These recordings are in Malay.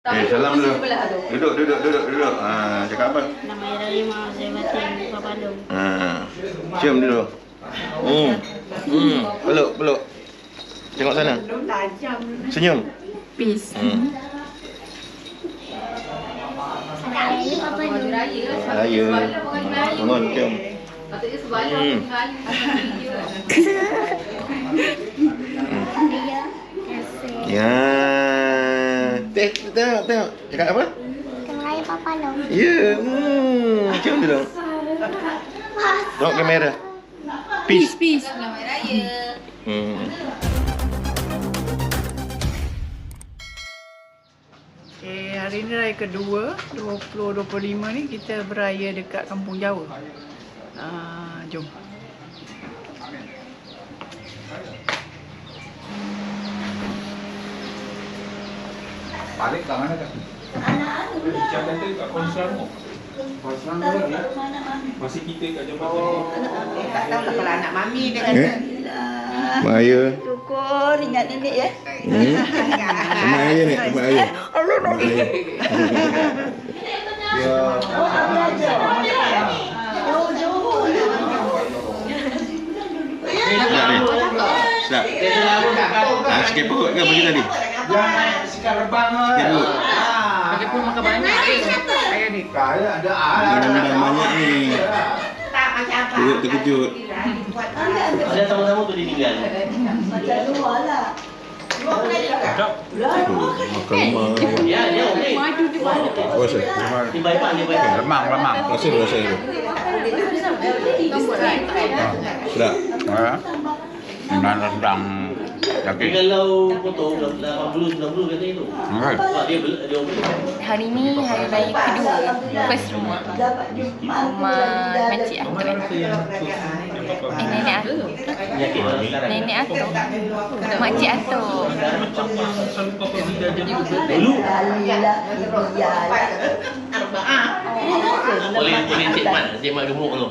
Eh, salam dulu. Duduk, duduk, duduk, duduk. Ah, cakap apa? Nama Raya Mak saya Batin Papalung. Ah, cium dulu. Hmm. Hmm. Peluk, peluk. Tengok sana. Senyum. Peace. Hmm. Raya Papalung. Raya. Bangun, cium. Hmm. Raya. Kasih. Ya. Tengok, tengok, tengok. Cakap apa? Raya Papalung. Ya. Hmm. Cium dulu. Tengok kamera. Peace. Peace. Hmm. Okay, hari ni raya kedua 2025 ni kita beraya dekat Kampung Jawa. Ah, jom. Balik kat mana kak? Dia kata kat Konselmo. Konselmo lagi. Masih kita kat jambatan. Tak tahu lah kalau anak mami dia Eh? kata. Maya. Syukur ingat nenek ya. Hmm. Ayah ni, tempat ayah. Tempat ayah. Sedap ni. Sedap. Ah, sikit perut ke macam tadi? Jangan sikap rebang lah. Sikit perut. Pakai pun makan banyak. Saya ni. Kaya ada air. Minum-minum banyak ni. Tak macam apa. Perut terkejut. Ada sama-sama tu ditinggal. Oh, makan lemang. Ya, dia okey. Rasa? Lemang. Dia baik-baik, dia baik. Remang, remang. Rasa, rasa tu. Sedap. Ha? Memang rendang Yakin. kalau potong 80 90 kata itu. Okay. Sebab dia okey. Hari ni hari raya kedua First rumah Rumah makcik Atuk Eh nenek orang sekarang. Nenek Atuk Makcik Atuk Dulu boleh boleh cik mat, cik mat gemuk tu.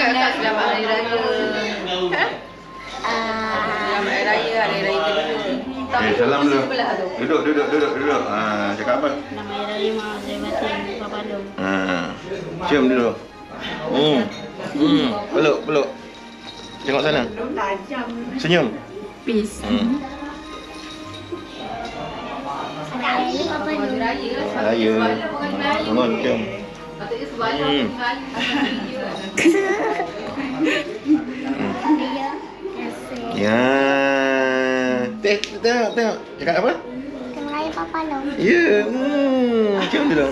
Selamat Hari Raya Selamat Hari Raya Hari Raya kedua Eh, salam dulu. Duduk, duduk, duduk, duduk. Ah, cakap apa? Nama Raya Mak saya Batin Papalung. Ah, cium dulu. Hmm. Hmm. Peluk, peluk. Tengok sana. Senyum. Peace. Hmm. Raya Papalung. Raya. Bangun, cium. Hmm. Raya. Kasih. Ya. Tengok, tengok, tengok. Cakap apa? Raya Papalung. Ya. Hmm. Cium dulu.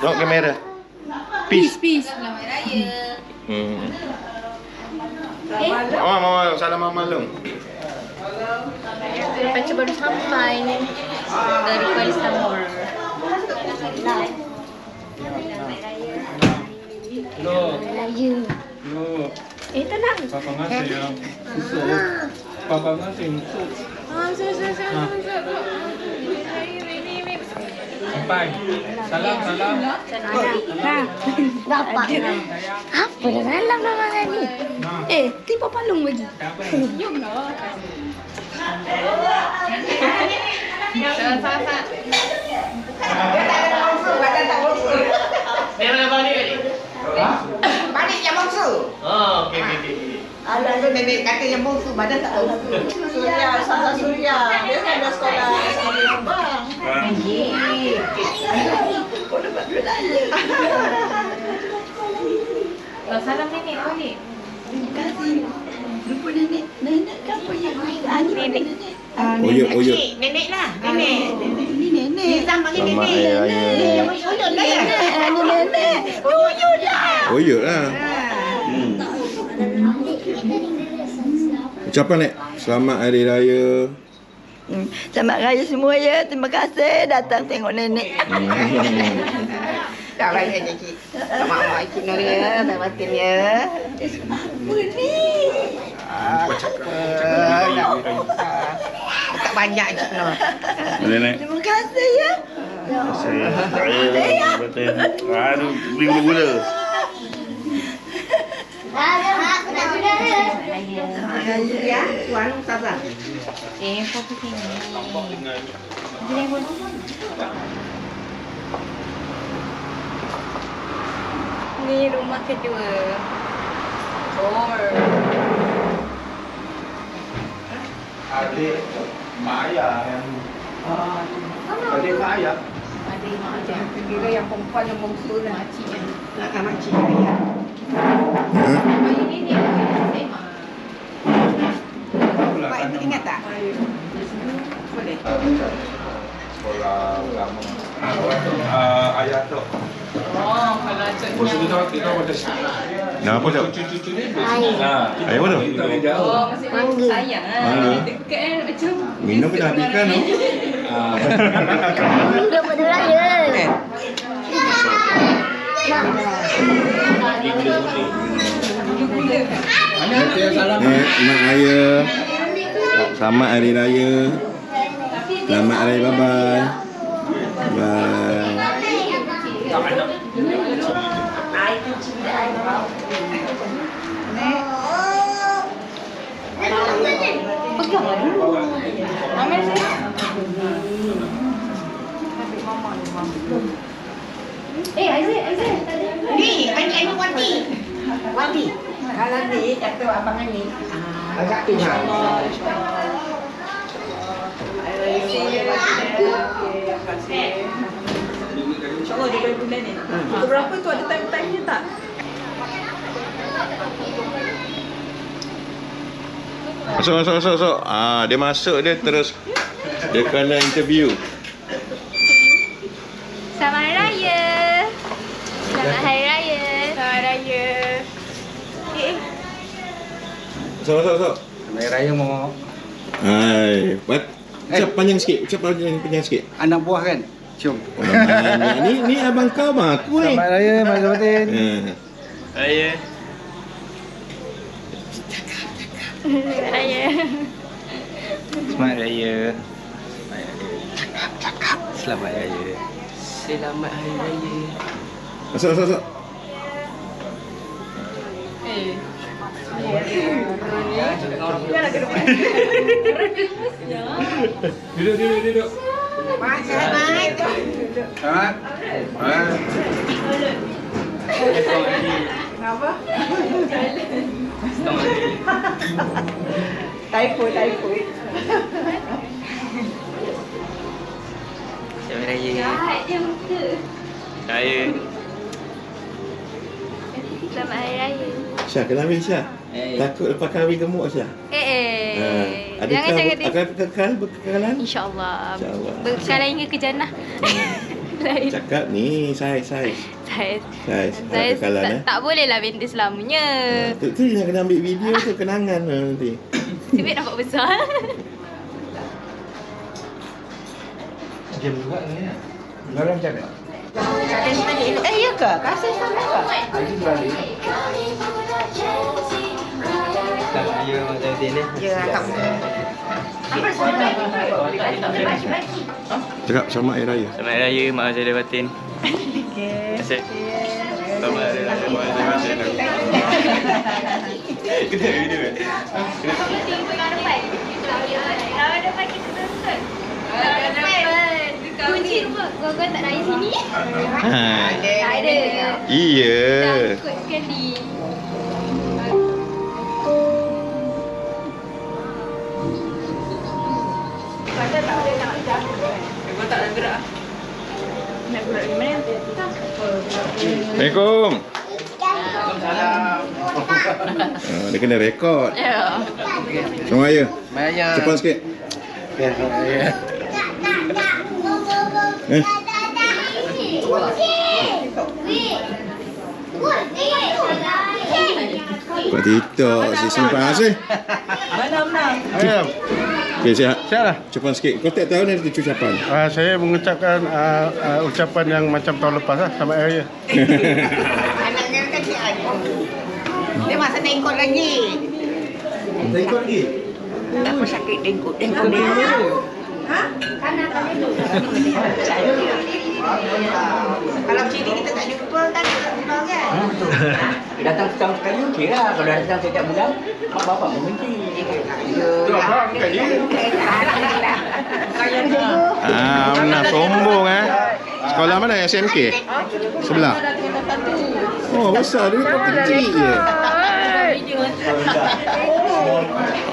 Tengok kamera. Peace. Peace. Hmm. Mama, mama, salam mama Long. Baca baru sampai Dari Kuala Eh tenang. Papa ngasih yang susu. Papa ngasih susu. Sampai. Salam, salam. Dapat. Apa dah dalam nama ni? Eh, tiba palung lagi. Dia mana balik Balik yang bongsu. Oh, okey okey okey. Alah tu nenek kata yang bongsu badan tak bongsu. Surya, sama Surya. Dia kan dah sekolah sekolah Sabang. Salam nenek balik Oyuk, oyuk. Nenek lah, nenek. Ini nenek. Nizam panggil Selamat nenek. Hari Raya. Oyuk lah ya. Ini nenek. Oyuk lah. Oyuk lah. Hmm. Ucapan nek. Selamat Hari Raya. Hmm, Selamat raya semua ya. Terima kasih datang tengok nenek. Hmm. Tak raya je cik. Selamat awak cik Nur ya. Tak batin ya. Apa ni? Ah, tak apa. Ah, Tak banyak Nur. Nenek. Terima kasih ya. Betul. Aduh, nak saudara. Ya, tuan sabar. Eh, apa sini? Nampak dengan Boleh pun. Ni rumah kedua. Oh. adik mak ayah yang adik mak ayah. Adik mak aja. Kira yang perempuan yang bongsu lah. Makcik Nak kan makcik ya. Ini ni. Pak ingat tak? Boleh. Sekolah lama. Uh, ayah tu. Oh, kalau caknya. Bos kita kita ada Nama apa tu? cucu-cucu ni. Air. Ha. Air apa? Kita. Oh, Mangga. sayang. Mangga. Dekat kan macam. Minum kena habiskan tu. Ah. Udah pada raya. Eh, Eh, mak ayah. Selamat hari raya. Selamat hari bye Ambil saya. Eh, Aizat, Aizat. Ni, banyak ibu wanti. Wanti. Kalau ni, kata abang ni. Agak tu. InsyaAllah dia boleh bulan ni. Pukul berapa tu ada time-time-nya tak? Masuk, masuk, masuk, masuk. Ah, dia masuk dia terus dia kena interview. Selamat Hari Raya. Selamat Hari Raya. Selamat Hari Raya. Eh, Masuk, masuk, masuk. Selamat Raya mau Hai, buat ucap panjang sikit, ucap panjang, panjang sikit. anak buah kan? Cium. Oh, ni ni abang kau bang aku ni. Selamat Raya Mak Zabatin. Eh, Raya. Selamat Raya. Selamat Raya. Selamat Raya. Selamat Hari Raya. Masuk, masuk, masuk. Eh. Duduk, duduk, duduk. Mak, selamat. Selamat. Ah. Kenapa? typo, typo. Selamat Raya. Jahat je muka. Raya. Selamat Hari Raya. Syah, kenapa Syah? Takut lepas kahwin gemuk Syah? Eh, eh. Ha, Jangan adakah cakap dia. akan kekal berkekalan? InsyaAllah. InsyaAllah. Berkala hingga ke jannah. Lain. Cakap ni, saiz, saiz. Saya, Saiz, saya ada kekalan tak, eh. tak boleh lah benda selamanya. Tu, tu yang kena ambil video tu kenangan lah nanti. Sebab nampak besar. Jam juga ni. Garam macam mana? Eh, ya ke? Kasih sama ke? Hari balik. Raya Mak Zabatin ni. Ya, alhamdulillah. Cakap selamat hari raya. Selamat Hari Raya Mak Azhar Batin. Terima kasih. Selamat Hari Raya Mak Azhar Batin. Kena video kan? Kunci rumah. Gua-gua tak raya sini. Ha. Tak ada. Iya. Takut sekali. Assalamualaikum. Oh, dia kena rekod. Ya. Selamat raya. Selamat Raya. Cepat sikit. Ya, Selamat Raya. Eh. Buat TikTok si simpan asih. Mana menang? Ayam, Okey, sihat. siap lah. Cepat sikit. Kau tak tahu ni ucapan. Uh, saya mengucapkan uh, uh, ucapan yang macam tahun lepas lah. Hari Raya. Anaknya kan dia ada. Dia masa tengkot lagi. Tengok lagi. Apa sakit tengkot? Tengkot dia. Ha? Kalau sini kita tak jumpa kan kita jumpa kan? Datang setahun sekali okey lah. Kalau datang setiap bulan, mak bapak pun benci. Tu abang bukan dia. Ah, benar sombong eh. Sekolah mana SMK? Sebelah. Oh, besar dia kau kecil je.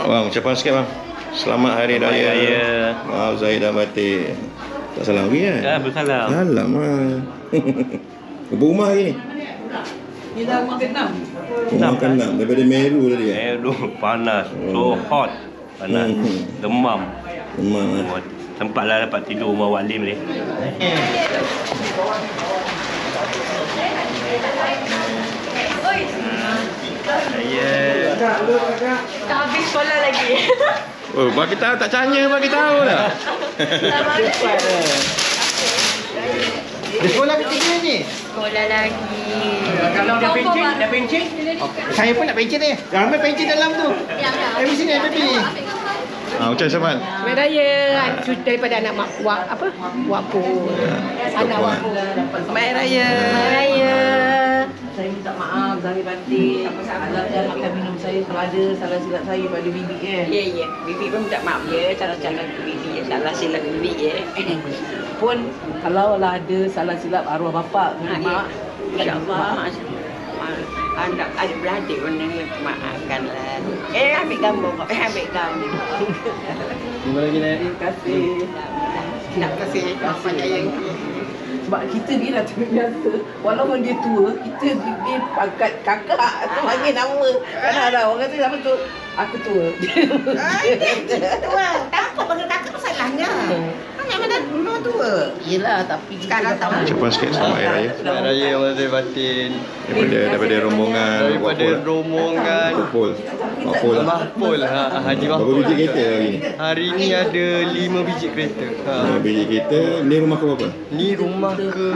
Bang, ucapan sikit bang. Selamat Hari Raya. Raya. Maaf Zahid dan Batik. Tak salah lagi kan? Ya, bersalam. Salam lah. Berapa rumah hari ni? Ni dah rumah ke-6. Rumah kan enam daripada Meru tadi? Eh, lu panas. So hot. Panas. Hmm. Demam. Rumah kan? Sempatlah dapat tidur rumah Walim ni. Saya Tak habis sekolah lagi. Oh, bagi tahu tak tanya bagi tahu lah. Dia sekolah ketiga ni. Sekolah lagi. Kalau dah pencet, dah pencet. Saya pun nak pencet ni. Ramai pencet dalam tu. Eh, sini ada pipi. Ah, ucap siapa? Selamat Raya cu- daripada anak mak wak apa? Wapo. Anak wapo. Selamat Raya. Selamat Raya. Saya minta maaf Zahir Batik. Salah cara kita minum saya kalau ada salah silap saya pada bibi eh. Ya ya, bibi pun minta maaf ya cara-cara bibi ya. Salah silap bibi ya. Pun kalau lah ada salah silap arwah bapa Ha, minta maaf. InsyaAllah. Anak adik-beradik pun yang maafkan lah. Eh, ambil gambar kau. Eh, ambil gambar. Terima lagi Nek. Terima kasih. Terima kasih. Banyak yang Sebab kita ni dah terbiasa Walaupun dia tua Kita dia pangkat kakak Tu panggil nama Kadang-kadang orang kata apa tu Aku tua tua. Apa panggil kakak salahnya? Kan mana dulu tua. Yelah tapi Sekarang tahu. Ucapan sikit selamat Hari Raya. Selamat Raya Mazhar Batin. Daripada daripada rombongan Daripada rombongan Wapol. Wapol lah. Mahpul ha, Haji Berapa Mahpul. biji kereta hari ni? Hari ni ada 5 biji kereta. Ha. Berapa biji kereta? Ni rumah kau berapa? Ni rumah ke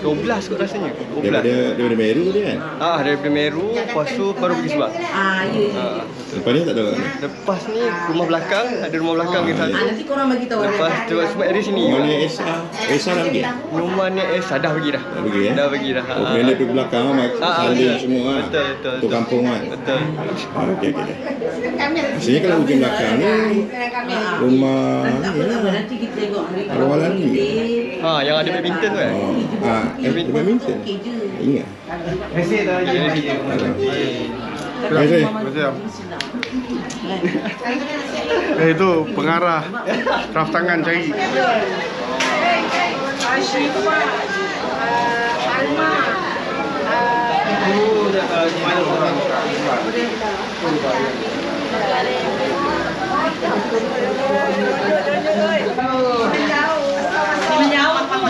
12 kot rasanya. 12. Daripada daripada Meru dia kan? Ah daripada Meru, lepas tu baru pergi sebab. Ah ya ya. Ha. Lepas ni tak mana? Lepas ni rumah belakang, ada rumah belakang kita. Ah, nanti korang bagi tahu Lepas tu sebab dari sini. Rumah ni Esa. Esa dah pergi? Rumah ni eh dah pergi dah. Dah pergi eh? Dah pergi dah. Oh, kena dia pergi belakang kan? Ah, ah, betul. semua kan? Betul, betul, Tu kampung kan? Betul. Ah, okey, okey. Maksudnya kalau hujung belakang ni rumah ni apa lah. nanti kita tengok hari Arwah lagi. Ha, yang ada badminton tu kan? Ah, eh, badminton. Okey je. Ingat. Terima kasih tak lagi. Terima kasih. Eh itu pengarah Kraft tangan cari.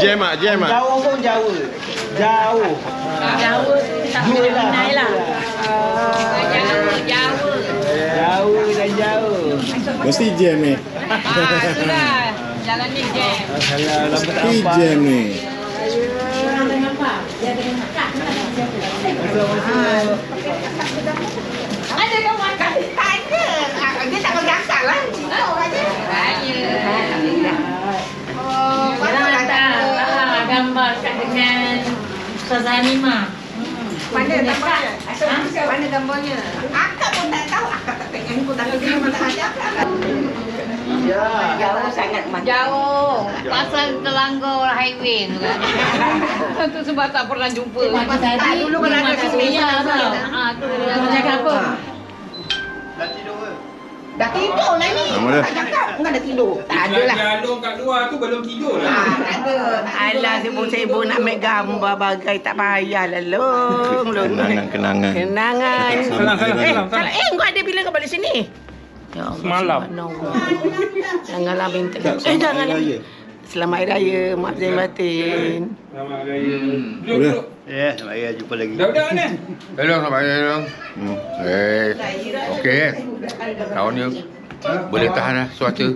Jam ah, jam ah. Jauh pun jauh. Jauh. Jawa tu tak boleh minai lah. Jawa, Jawa. Jauh dan jauh. Mesti jam ni. Ah, itulah. Jalan ni jam. Lambat tak Mesti jam ni. Ada kan makan? Tak ada. Ah, Dia tak bergasak lah. Cina orang dia. Raya. Oh, hantar ah, gambar kat dengan Ustazah Hanimah. Mana gambarnya? Ha? Mana gambarnya? Akak pun tak tahu. Akak tak tengok ni pun tak tahu. Mana ada akak. Jauh sangat macam. Jauh. Pasal terlanggar highway tu kan. Itu sebab tak pernah jumpa. Tak, dulu kalau ada Tadi sini, ya tu. Kau cakap apa? Dah tidur lah ni. Tak cakap. Enggak ada tidur. Tak ada lah. Jalung kat luar tu belum tidur lah. Ah, tak ada. Alah, sibuk-sibuk nak ambil gambar bagai tak payah lah, long. long. Kenangan-kenangan. Kenangan. Salam, salam, Eh, eh, kau ada bila kau balik sini? Ya Allah, Semalam. Janganlah minta. Eh, jangan. Selamat Hari Raya, Mak Zain Batin. Selamat Raya. Duduk, Udah. duduk. Ya, selamat raya jumpa lagi. Dah-dah ni. Hello, selamat hari dong. Hmm. Eh, okey eh. Tahun ni boleh tahan lah suara.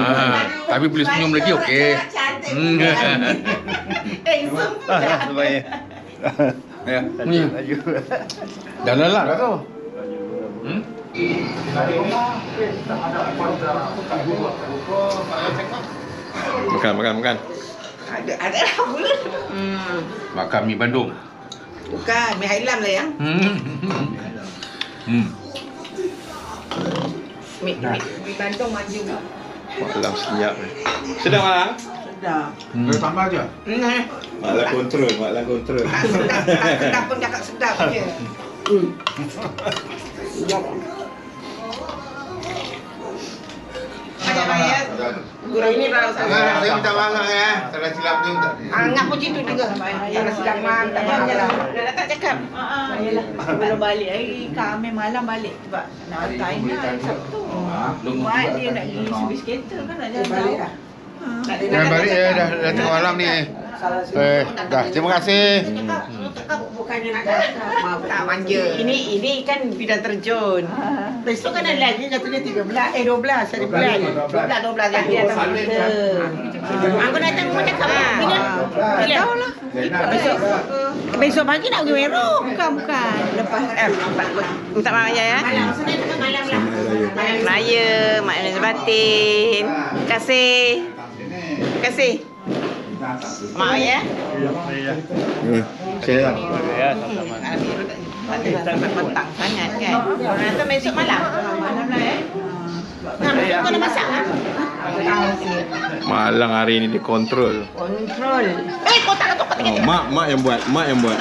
ha, tapi boleh senyum lagi okey. Hmm. Eh, semua. Ah, sebaik. ya. Ni. Dah lalak dah tu. Hmm? Makan, makan, makan. Ada, ada lah pula. Hmm. Makan mi Bandung. Bukan, mi hailam lah yang. Hmm. Hmm. Mi mi mi Bandung maju. Malam senyap ni. Sedap malam? Sedap. Hmm. Boleh tambah je. Nah, Malam kontrol, malam kontrol. tak sedap, tak sedap pun cakap sedap je. Banyak Gurau ini dah Ah, saya minta maaf ya. Salah silap tu. Anggap pun gitu juga. Tak sedap mak, tak apa lah. Dah datang cakap. Ah, yalah. Sebelum balik hari kami malam balik sebab nak hantar Aina Sabtu. Mak dia nak pergi servis kereta kan nak jalan Balik jauh. dah. Balik ya, dah, dah tengah malam ni. Eh, dah, terima kasih. Bukannya nak cakap. Tak manja. Ini ini kan bidang terjun. Besok kan ada lagi katanya 13 eh 12 hari bulan. 12 12 lagi datang kita. Aku datang rumah cakap bila bila tahu lah. Besok besok pagi nak pergi Merauh. Bukan bukan. Lepas eh Minta maaf ya ya. Malam Senin ke malam lah. Malam Raya, Mak Ina Batin. Terima kasih. Terima kasih. Maaf ya. Hmm. Saya lah. Ya, sama-sama. Petang sangat kan. Nanti besok malam. malam lah eh. Nah, besok kau nak masak kan? Malang hari ni dikontrol. Kontrol. Eh, kau tak kau Oh, mak, mak yang buat, mak yang buat.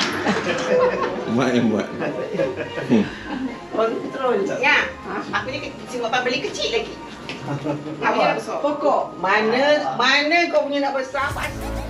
Mak yang buat. Hmm. Kontrol. Ya, aku ni Singapura beli kecil lagi. Apa? Pokok. Mana mana kau punya nak besar? pasti